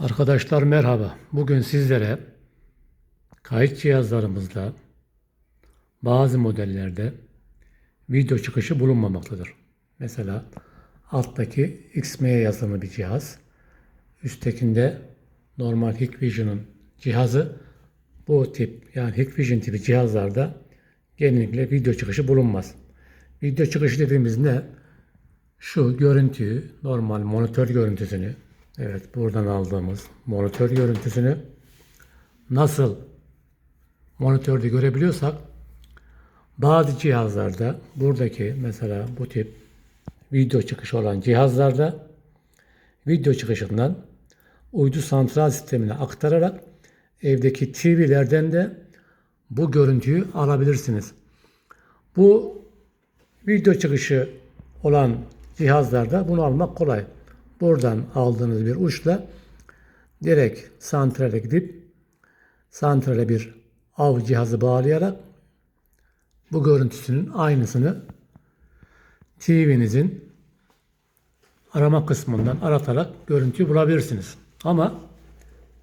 Arkadaşlar merhaba. Bugün sizlere kayıt cihazlarımızda bazı modellerde video çıkışı bulunmamaktadır. Mesela alttaki XME yazılımlı bir cihaz, üsttekinde normal Hikvision'un cihazı bu tip yani Hikvision tipi cihazlarda genellikle video çıkışı bulunmaz. Video çıkışı dediğimiz ne? Şu görüntüyü, normal monitör görüntüsünü, evet buradan aldığımız monitör görüntüsünü nasıl monitörde görebiliyorsak bazı cihazlarda buradaki mesela bu tip video çıkışı olan cihazlarda video çıkışından uydu santral sistemine aktararak evdeki TV'lerden de bu görüntüyü alabilirsiniz. Bu video çıkışı olan cihazlarda bunu almak kolay. Buradan aldığınız bir uçla direkt santrale gidip santrale bir av cihazı bağlayarak bu görüntüsünün aynısını TV'nizin arama kısmından aratarak görüntüyü bulabilirsiniz. Ama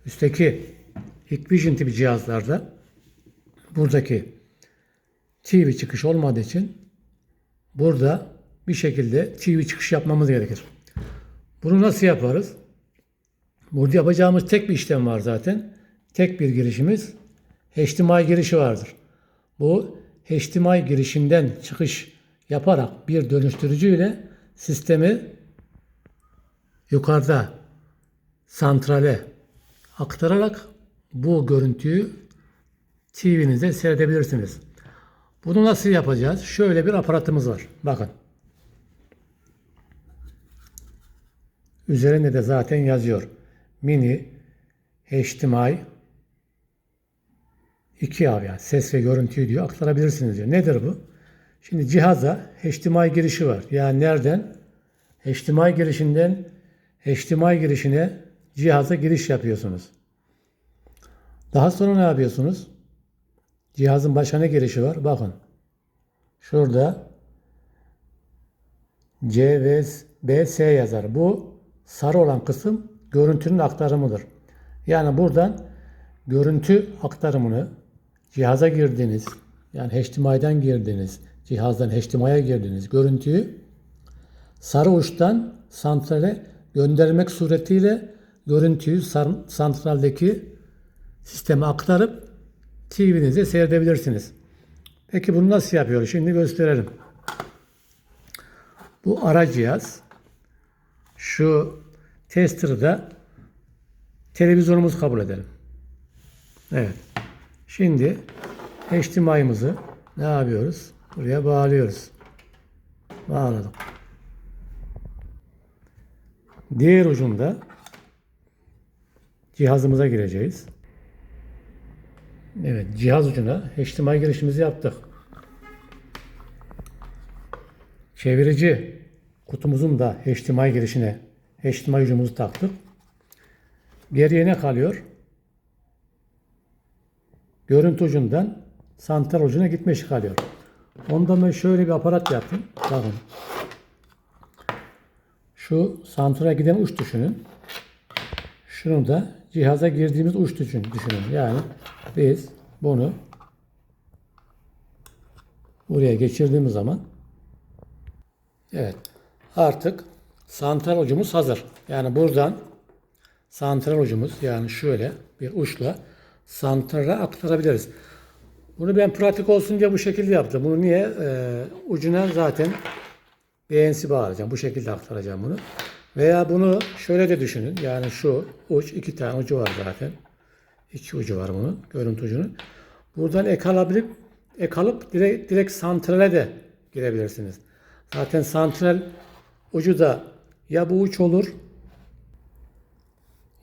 üstteki Hikvision tipi cihazlarda buradaki TV çıkış olmadığı için burada bir şekilde TV çıkış yapmamız gerekir. Bunu nasıl yaparız? Burada yapacağımız tek bir işlem var zaten. Tek bir girişimiz HDMI girişi vardır. Bu HDMI girişinden çıkış yaparak bir dönüştürücüyle sistemi yukarıda santrale aktararak bu görüntüyü TV'nize seyredebilirsiniz. Bunu nasıl yapacağız? Şöyle bir aparatımız var. Bakın. Üzerinde de zaten yazıyor. Mini HDMI 2 av yani ses ve görüntüyü diyor aktarabilirsiniz diyor. Nedir bu? Şimdi cihaza HDMI girişi var. Yani nereden? HDMI girişinden HDMI girişine cihaza giriş yapıyorsunuz. Daha sonra ne yapıyorsunuz? Cihazın başına girişi var. Bakın. Şurada C ve B, S yazar. Bu sarı olan kısım görüntünün aktarımıdır. Yani buradan görüntü aktarımını cihaza girdiniz. Yani HDMI'den girdiniz. Cihazdan HDMI'ye girdiniz. Görüntüyü sarı uçtan santrale göndermek suretiyle görüntüyü santraldeki sisteme aktarıp TV'nize seyredebilirsiniz. Peki bunu nasıl yapıyoruz? Şimdi gösterelim. Bu ara cihaz. Şu tester'ı da televizyonumuz kabul edelim. Evet. Şimdi HDMI'mizi ne yapıyoruz? Buraya bağlıyoruz. Bağladık. Diğer ucunda cihazımıza gireceğiz. Evet, cihaz ucuna HDMI girişimizi yaptık. Çevirici kutumuzun da HDMI girişine HDMI ucumuzu taktık. Geriye ne kalıyor? Görüntü ucundan santral ucuna gitme işi kalıyor. Ondan ben şöyle bir aparat yaptım. Bakın. Şu santrale giden uç düşünün. Şunu da cihaza girdiğimiz uç düşün, düşünün. Yani biz bunu buraya geçirdiğimiz zaman evet artık santral ucumuz hazır. Yani buradan santral ucumuz yani şöyle bir uçla santrale aktarabiliriz. Bunu ben pratik olsun diye bu şekilde yaptım. Bunu niye? Ee, ucuna zaten BNC bağlayacağım. Bu şekilde aktaracağım bunu. Veya bunu şöyle de düşünün. Yani şu uç iki tane ucu var zaten. İki ucu var bunun. Görüntü ucunun. Buradan ek alabilip ek alıp direkt, direkt santrale de girebilirsiniz. Zaten santral ucu da ya bu uç olur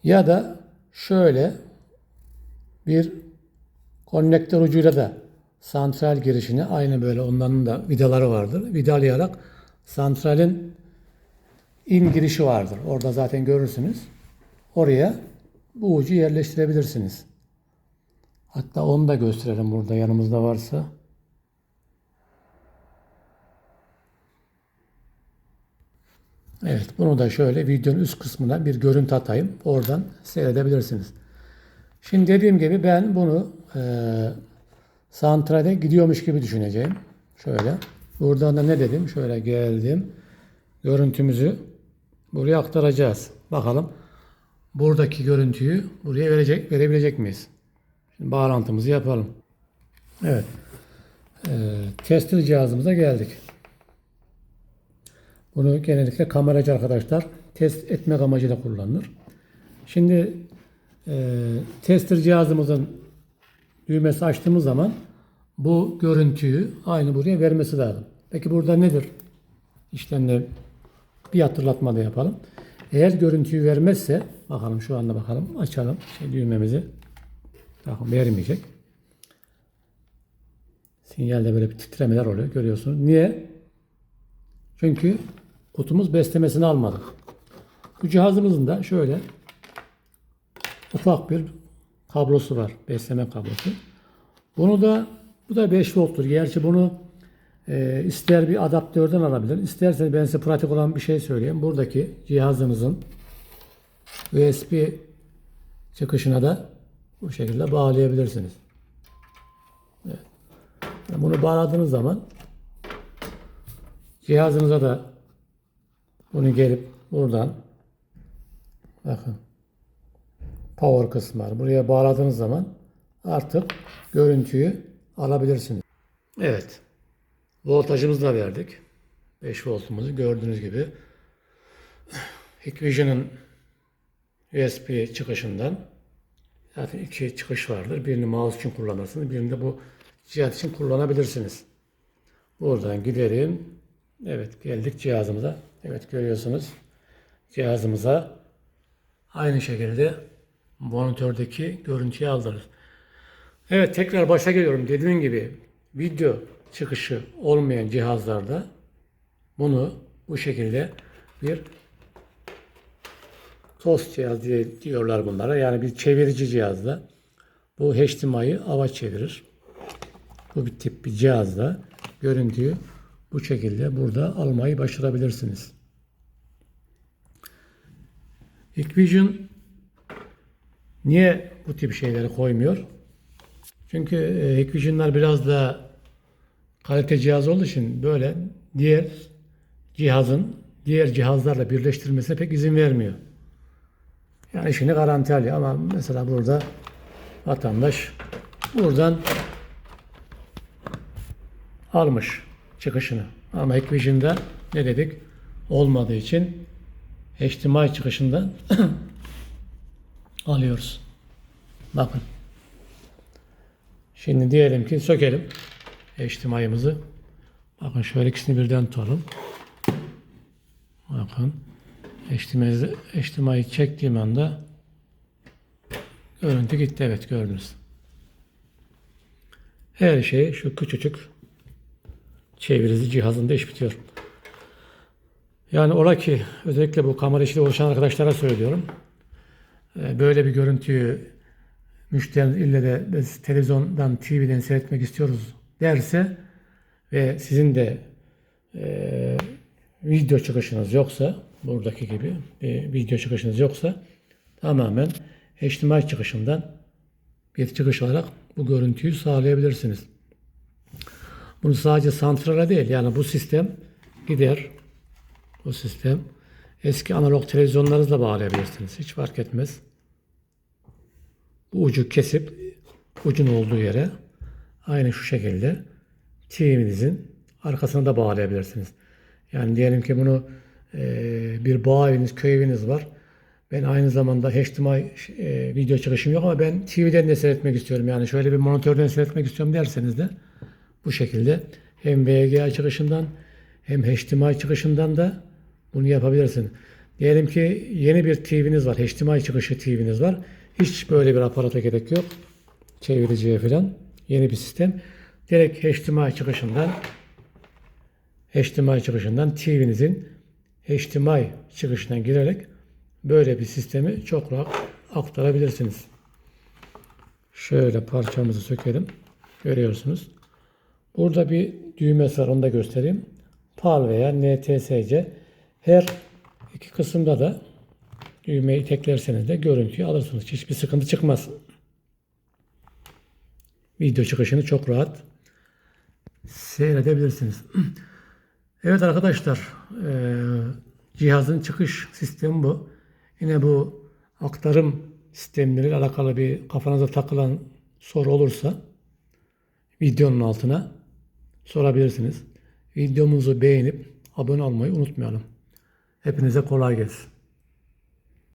ya da şöyle bir konnektör ucuyla da santral girişini aynı böyle onların da vidaları vardır. Vidalayarak santralin in girişi vardır. Orada zaten görürsünüz. Oraya bu ucu yerleştirebilirsiniz. Hatta onu da gösterelim burada yanımızda varsa. Evet bunu da şöyle videonun üst kısmına bir görüntü atayım. Oradan seyredebilirsiniz. Şimdi dediğim gibi ben bunu e, santrale gidiyormuş gibi düşüneceğim. Şöyle. Buradan da ne dedim? Şöyle geldim. Görüntümüzü buraya aktaracağız. Bakalım buradaki görüntüyü buraya verecek verebilecek miyiz? Şimdi bağlantımızı yapalım. Evet. E, tester cihazımıza geldik. Bunu genellikle kameracı arkadaşlar test etmek amacıyla kullanılır. Şimdi e, tester cihazımızın düğmesi açtığımız zaman bu görüntüyü aynı buraya vermesi lazım. Peki burada nedir? İşlemde bir hatırlatma da yapalım. Eğer görüntüyü vermezse bakalım şu anda bakalım açalım şey düğmemizi. Bakın vermeyecek. Sinyalde böyle bir titremeler oluyor görüyorsunuz. Niye? Çünkü kutumuz beslemesini almadı. Bu cihazımızın da şöyle ufak bir kablosu var. Besleme kablosu. Bunu da bu da 5 volttur. Gerçi bunu e, ister bir adaptörden alabilir. İsterseniz ben size pratik olan bir şey söyleyeyim. Buradaki cihazınızın USB çıkışına da bu şekilde bağlayabilirsiniz. Evet. Bunu bağladığınız zaman cihazınıza da bunu gelip buradan bakın power kısmı var. Buraya bağladığınız zaman artık görüntüyü alabilirsiniz. Evet. Voltajımızı da verdik. 5 voltumuzu gördüğünüz gibi Hikvision'ın USB çıkışından zaten iki çıkış vardır. Birini mouse için kullanırsınız. Birini de bu cihaz için kullanabilirsiniz. Buradan gidelim. Evet geldik cihazımıza. Evet görüyorsunuz cihazımıza aynı şekilde monitördeki görüntüyü aldırır. Evet tekrar başa geliyorum. Dediğim gibi video çıkışı olmayan cihazlarda bunu bu şekilde bir tost cihaz diye diyorlar bunlara. Yani bir çevirici cihazla bu HDMI'yi ava çevirir. Bu bir tip bir cihazla görüntüyü bu şekilde burada almayı başarabilirsiniz. Hikvision niye bu tip şeyleri koymuyor? Çünkü e, Hikvision'lar biraz da kalite cihaz olduğu için böyle diğer cihazın diğer cihazlarla birleştirilmesine pek izin vermiyor. Yani işini garanti alıyor ama mesela burada vatandaş buradan almış çıkışını. Ama Hikvision'da ne dedik? Olmadığı için HDMI çıkışından alıyoruz. Bakın. Şimdi diyelim ki sökelim HDMI'mizi. Bakın şöyle ikisini birden tutalım. Bakın. HDMI'yi çektiğim anda görüntü gitti. Evet gördünüz. Her şey şu küçücük çevirici cihazında iş bitiyor. Yani ola ki özellikle bu kamera işiyle uğraşan arkadaşlara söylüyorum. Ee, Böyle bir görüntüyü müşteriniz ille de biz televizyondan, TV'den seyretmek istiyoruz derse ve sizin de e, video çıkışınız yoksa buradaki gibi bir video çıkışınız yoksa tamamen HDMI çıkışından bir çıkış olarak bu görüntüyü sağlayabilirsiniz. Bunu sadece santrala değil yani bu sistem gider bu sistem eski analog televizyonlarınızla bağlayabilirsiniz. Hiç fark etmez. Bu ucu kesip ucun olduğu yere aynı şu şekilde TV'nizin arkasına da bağlayabilirsiniz. Yani diyelim ki bunu e, bir bağ eviniz, köy eviniz var. Ben aynı zamanda HDMI e, video çıkışım yok ama ben TV'den de seyretmek istiyorum. Yani şöyle bir monitörden seyretmek istiyorum derseniz de bu şekilde hem VGA çıkışından hem HDMI çıkışından da bunu yapabilirsin. Diyelim ki yeni bir TV'niz var. HDMI çıkışı TV'niz var. Hiç böyle bir aparata gerek yok. Çeviriciye falan. Yeni bir sistem. Direkt HDMI çıkışından HDMI çıkışından TV'nizin HDMI çıkışından girerek böyle bir sistemi çok rahat aktarabilirsiniz. Şöyle parçamızı sökelim. Görüyorsunuz. Burada bir düğmesi var. Onu da göstereyim. PAL veya NTSC her iki kısımda da düğmeyi teklerseniz de görüntüyü alırsınız. Hiçbir sıkıntı çıkmaz. Video çıkışını çok rahat seyredebilirsiniz. Evet arkadaşlar, eee, cihazın çıkış sistemi bu. Yine bu aktarım sistemleriyle alakalı bir kafanıza takılan soru olursa videonun altına sorabilirsiniz. Videomuzu beğenip abone olmayı unutmayalım. Hepinize kolay gelsin.